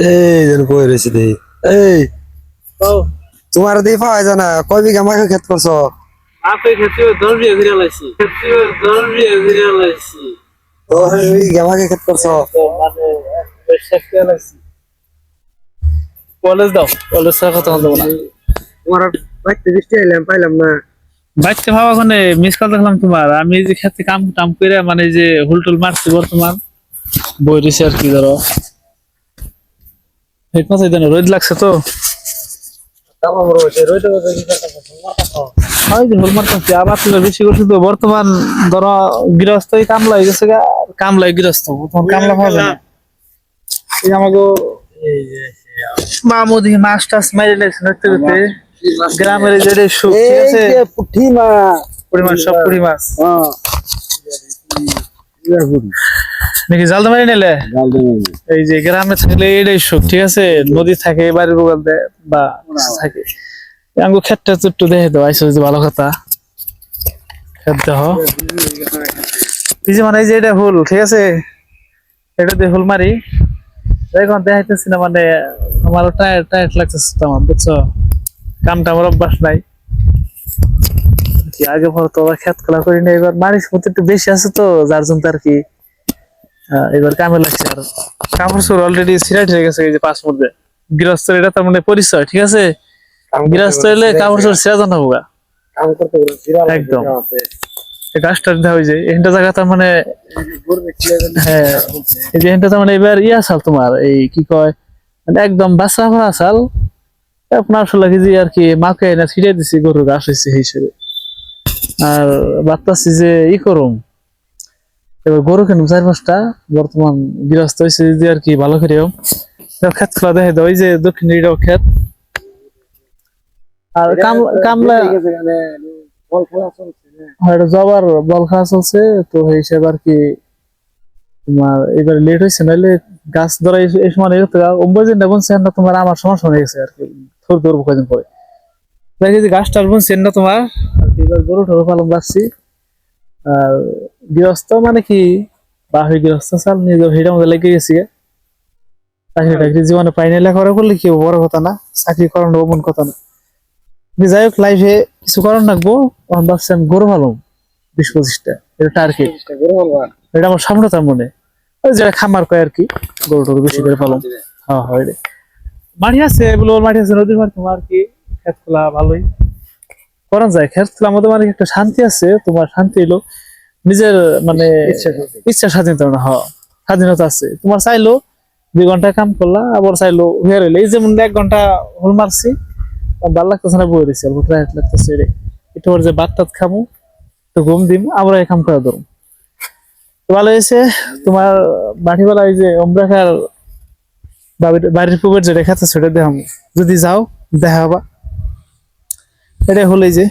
এই যেন কই রয়েছে দে এই ও। তোমার দিয়ে পাওয়া যায় না। কয় বিঘা মাকে ক্ষেত করছ? আপে খেতে দশ বিয়ে ঘুরে লাইছি। খেতে দশ বিয়ে ঘুরে লাইছি। দশ বিঘা মাকে ক্ষেত করছ? কলেজ দাও। কলেজ ছাড়া কথা না। তোমার বাড়িতে বৃষ্টি এলাম পাইলাম না। বাচ্চা ভাবা ওখানে মিস কল দেখলাম তোমার। আমি যে খেতে কাম টাম করে মানে যে হুলটুল মারছি বর্তমান। বই দিছে আর কি ধরো এই কথাই জানো রোদ লাগছে তো তারপর বড় হয়েছে রইতে বলতে কি হয় যে হোল মারতেছি আবার তুলে বেশি করছি তো বর্তমান ধরো গৃহস্থই কামলা হয়ে গেছে গা কামলাই গৃহস্থ বর্তমান কামলা পাওয়া যায় এই আমাকে মামুদি মাছ টাছ মেরে লেগেছে নড়তে করতে গ্রামের এই যে সুখ ঠিক আছে এই মাছ সব পুরি মাছ হ্যাঁ নাকি জাল মারি নিলে? এই যে গ্রামে থাকলে এটাই সুখ ঠিক আছে? নদী থাকে বাড়ির দেয় বা থাকে। আঙ্গু তো একটু দেখে দাও আইসো যে ভালো কথা। ক্ষেত দেহ এই যে মানে এই যে এটা হুল ঠিক আছে? এটা দিয়ে হুল মারি। এখন দেখাইতেছি না মানে আমার টায়ার টায়ার লাগতেছে তো আমার বুঝছ? কামটা আমার অভ্যাস নাই। আগে পর তো খেত খোলা করি না এবার মারিস মতো একটু বেশি আছে তো যার জন্য আর কি। এবার কামে লাগছে আর। কাপড় চোর অলরেডি সিরাইট হয়ে গেছে এই যে মধ্যে গৃহস্থের এটা তার মানে পরিচয় ঠিক আছে? গৃহস্থ কাপড় চোর জানা একদম। গাছটা দেওয়া যায় এখানটা জায়গা তার মানে হ্যাঁ এই যে এখানটা তার মানে এবার ইয়া সাল তোমার এই কি কয় মানে একদম বাসা ভরা সাল আপনার ষোলো যে আর কি মাকে না ছিটিয়ে দিছি গরু ঘাস হয়েছে হিসেবে। আর ভাবতাছি যে ই করুম এবার গরু কিনুম চার পাঁচটা বর্তমান গৃহস্থ হয়েছে যদি আর কি ভালো করেও। ক্ষেত খোলা দেখে ওই যে দক্ষিণ দিকেও ক্ষেত। আর কামলা জবার বল খাওয়া চলছে তো হিসেবে আর কি তোমার এবার লেট হয়েছে নাহলে গাছ ধরা এই- সময় অম্বুজিন বলছে না তোমার আমার সমস্যা হয়ে গেছে আর কি। থর ধরবো কদিন পরে। দেখি যে গাছটা বলছেন না তোমার আর কি এবার গরু ঠরু পালন রাখছি আর গৃহস্থ মানে কি? বাহি গৃহস্থ চাল নিজে হেটার মধ্যে লেগে গেছি। চাকরি টাকরি জীবনে পাইনি লেখাপড়া করলে কি বড় কথা না। চাকরি করানো মন কথা না। যাই হোক লাইফে কিছু করার রাখব তখন ভাবছি আমি গরু ভালো বিশ পঁচিশটা। এটা টার্গেট এটা আমার সামনে তার মনে। ওই যেটা খামার কয় আর কি গরু টরু বেশি করে পালন। হ্যাঁ হয় রে। মাটি আছে বলে মাটি আছে নদীর মাটি তোমার কি? খেত খোলা ভালোই। করা যায়। খোলা মধ্যে মানে একটা শান্তি আছে তোমার শান্তি এলো নিজের মানে ইচ্ছা স্বাধীনতা না হ্যাঁ স্বাধীনতা আছে। তোমার চাইলো দুই ঘণ্টা কাম করলা আবার চাইলো হয়ে রইল। এই যে যেমন এক ঘণ্টা হোল মারছি ভালো লাগতেছে না বই রয়েছে অল্প টায়ার্ড লাগতেছে রে। একটু যে ভাত টাত খামু তো ঘুম দিম আমরা এই কাম করে ধরুন ভালো হয়েছে তোমার বাড়িওয়ালা ওই যে অম্রাকার বাড়ির- পুকুর যেটা খাতে সেটা দেখাম। যদি যাও দেখা হবা। এটা হলো এই যে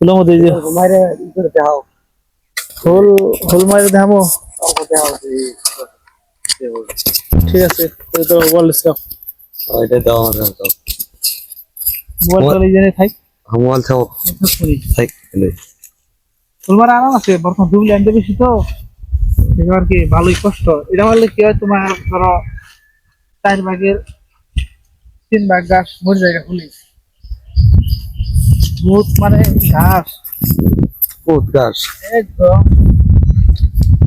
হলোর মধ্যে যে মাইরে হোল হোল মারে দেখাবো? ঠিক আছে তো তো বলিস ওইটা দাও আমার দাও মোবাইল চলে জেনে থাক। মোবাইল থাক হোল মারা আরাম আছে বর্তমান ডুবলি আনতে বেশি তো। এবার কি ভালোই কষ্ট। এটা মারলে কি হয় তোমার ধরো চার ভাগের তিন ভাগ গাছ মরে জায়গা খুলি বহুত মানে ঘাস। বহুত ঘাস। একদম।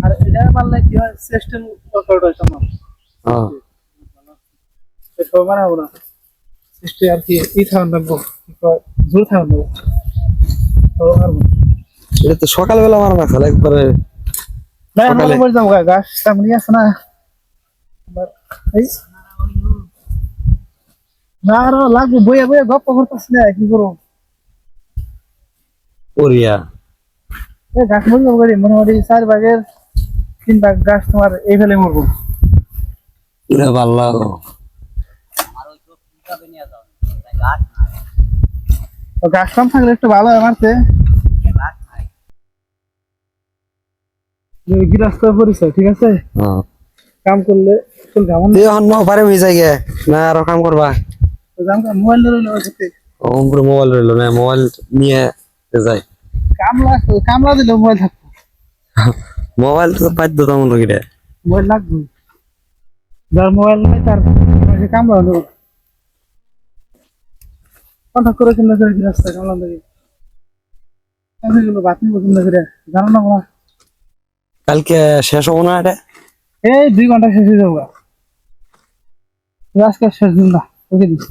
আর এটা মারলে কি হয়? সিস্টেম ওয়ার্কআউট হয় তোমার। হ্যাঁ। সব বানাবো না। সিস্টেম আর কি ই কি কয়? জোর থাকুন রাখব সব পারব না। এটা তো সকালবেলা মারা না খালে একবারে না। আমরা বলে যাব গাছ সামনে আছে না। এই না আরও লাগবে। বইয়া বইয়া গপ্প করতেছি না কি করব? ওরিয়া গাছ মরে যাব গাড়ি মোটামুটি চার ভাগের তিন ভাগ গাছ তোমার এই ফেলে মরবো এটা ভালো গাছ কম থাকলে একটু ভালো হয় মারতে গৃহস্থ পরিচয় ঠিক আছে? হ্যাঁ। কাম করলে কেমন পারে হয়ে যায় গে না আরও কাম করবা? মোবাইল ধরে নেওয়া যেতে মোবাইল রইল না মোবাইল নিয়ে যাই। কামলা কামলা দিলে মোবাইল থাকতো। মোবাইল তো বাধ্যতামূলক এটা। মোবাইল লাগবে। যার মোবাইল নাই তার সে কামড়া নেব করে কিনা করে রাস্তা দেখি এগুলো বাতিল পছন্দ করে জানো না কালকে শেষ হব না এটা? এই দুই ঘণ্টা শেষ হয়ে যাব। আজকে শেষ দিন না ওকে দিস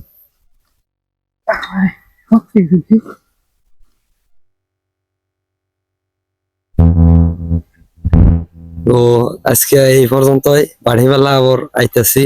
তো আজকে এই পর্যন্তই। বাড়ি বেলা আবার আইতেছি।